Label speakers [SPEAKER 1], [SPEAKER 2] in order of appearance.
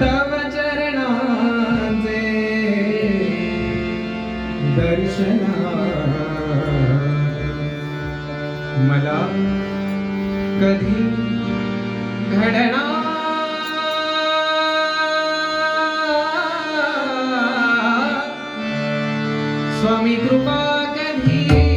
[SPEAKER 1] तव चरणाचे दर्शना मला कधी घडना स्वामी कृपा कधी